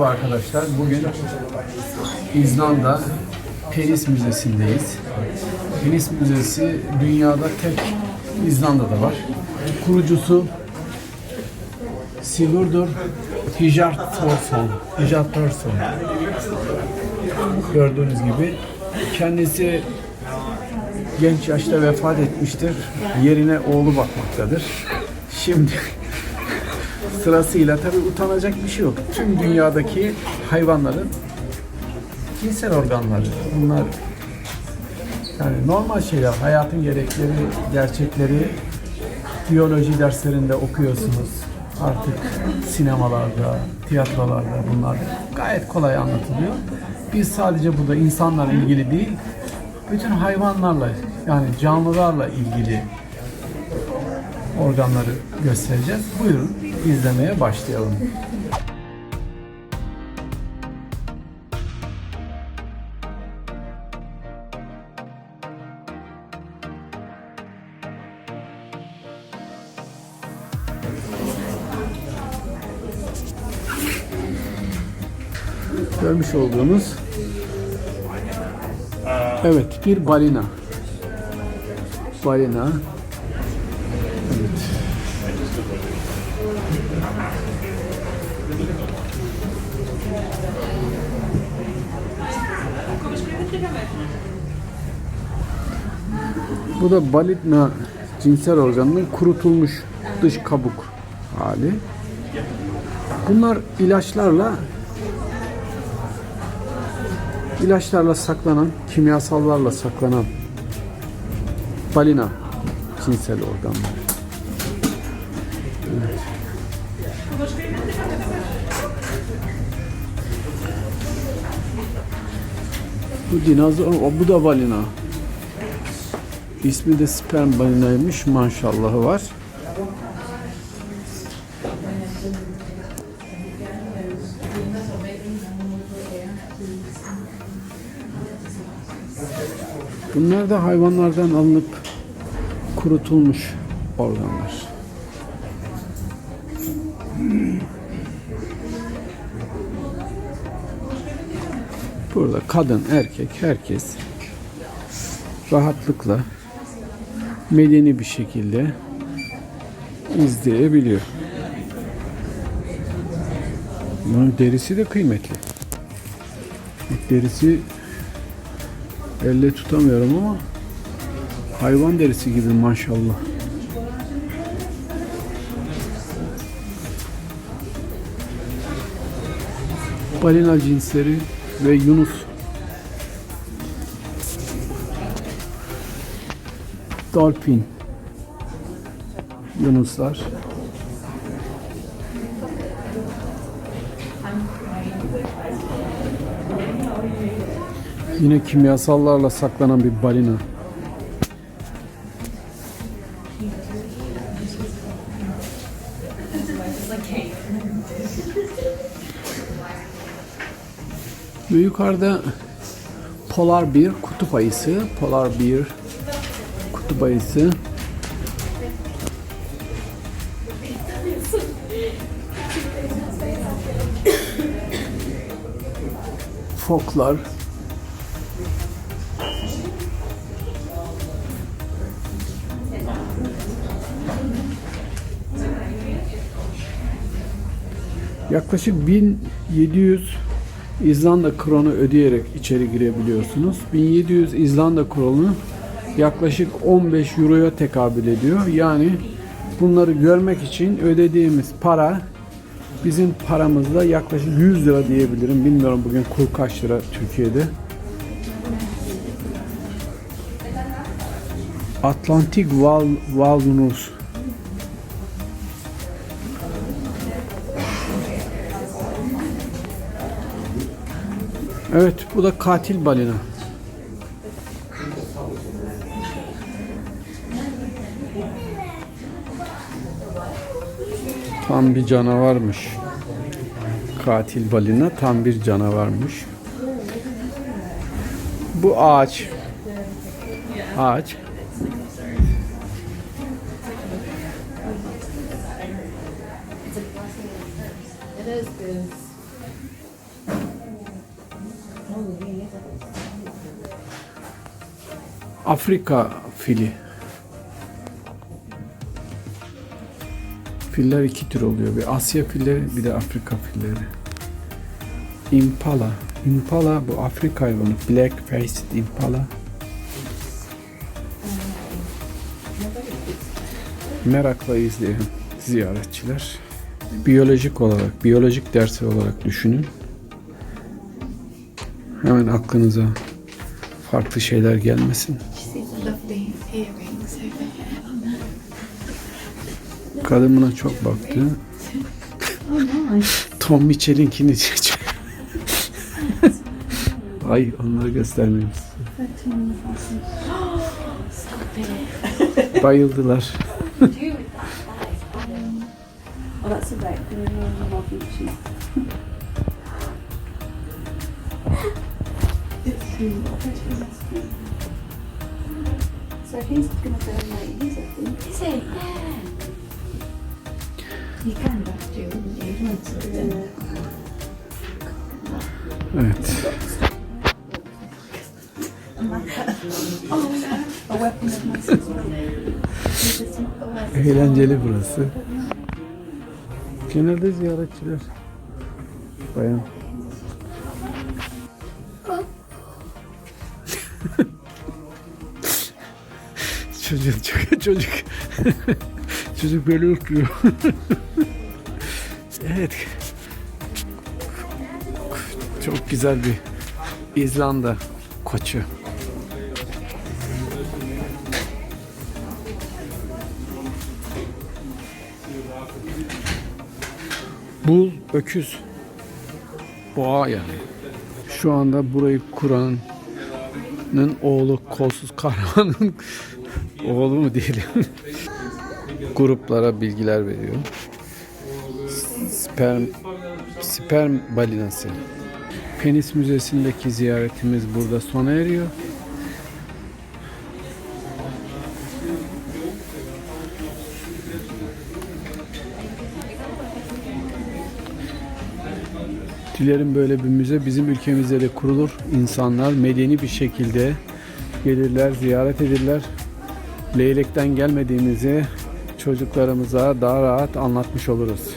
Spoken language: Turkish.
Merhaba arkadaşlar. Bugün İzlanda Penis Müzesi'ndeyiz. Penis Müzesi dünyada tek İzlanda'da var. Kurucusu Sigurdur Hjartarson. Hjartarson. Gördüğünüz gibi kendisi genç yaşta vefat etmiştir. Yerine oğlu bakmaktadır. Şimdi sırasıyla tabi utanacak bir şey yok. Tüm dünyadaki hayvanların cinsel organları. Bunlar yani normal şeyler, hayatın gerekleri, gerçekleri biyoloji derslerinde okuyorsunuz. Artık sinemalarda, tiyatrolarda bunlar gayet kolay anlatılıyor. Biz sadece burada insanlarla ilgili değil, bütün hayvanlarla yani canlılarla ilgili organları göstereceğiz. Buyurun izlemeye başlayalım. Görmüş olduğunuz Evet, bir balina. Balina. Evet. Bu da balina cinsel organının kurutulmuş dış kabuk hali. Bunlar ilaçlarla ilaçlarla saklanan, kimyasallarla saklanan balina cinsel organlar. Bu dinozor, bu da balina. İsmi de sperm balinaymış. Maşallahı var. Bunlar da hayvanlardan alınıp kurutulmuş organlar. Burada kadın, erkek, herkes rahatlıkla medeni bir şekilde izleyebiliyor. Bunun derisi de kıymetli. Derisi elle tutamıyorum ama hayvan derisi gibi maşallah. Balina cinsleri ve yunus. Dolphin yunuslar. Yine kimyasallarla saklanan bir balina. Ve yukarıda polar bir kutup ayısı, polar bir kutup ayısı. Foklar, Yaklaşık 1700 İzlanda kronu ödeyerek içeri girebiliyorsunuz. 1700 İzlanda kronu yaklaşık 15 euroya tekabül ediyor. Yani bunları görmek için ödediğimiz para bizim paramızda yaklaşık 100 lira diyebilirim. Bilmiyorum bugün kur kaç lira Türkiye'de. Atlantik Val Walrus Evet, bu da katil balina. Tam bir canavarmış. Katil balina tam bir canavarmış. Bu ağaç. Ağaç. It is good. Afrika fili. Filler iki tür oluyor. Bir Asya filleri bir de Afrika filleri. Impala. Impala bu Afrika hayvanı. Black faced impala. Merakla izleyen ziyaretçiler. Biyolojik olarak, biyolojik dersi olarak düşünün. Hemen aklınıza farklı şeyler gelmesin. Lovely earrings over here. Kadın buna çok baktı. Oh, nice. Tom Mitchell'inkini seçiyor. Ay onları it. Bayıldılar. You? Yeah. Evet. Eğlenceli burası. Genelde ziyaretçiler. Bayan. Çocuk çocuk çocuk. çocuk böyle ürküyor. evet. Çok güzel bir İzlanda koçu. Bul, öküz, boğa yani. Şu anda burayı kuranın oğlu kolsuz kahramanın oğlu mu diyelim. Gruplara bilgiler veriyor. Sperm, sperm balinası. Penis Müzesi'ndeki ziyaretimiz burada sona eriyor. Dilerim böyle bir müze bizim ülkemizde de kurulur. İnsanlar medeni bir şekilde gelirler, ziyaret edirler. Leylekten gelmediğimizi çocuklarımıza daha rahat anlatmış oluruz.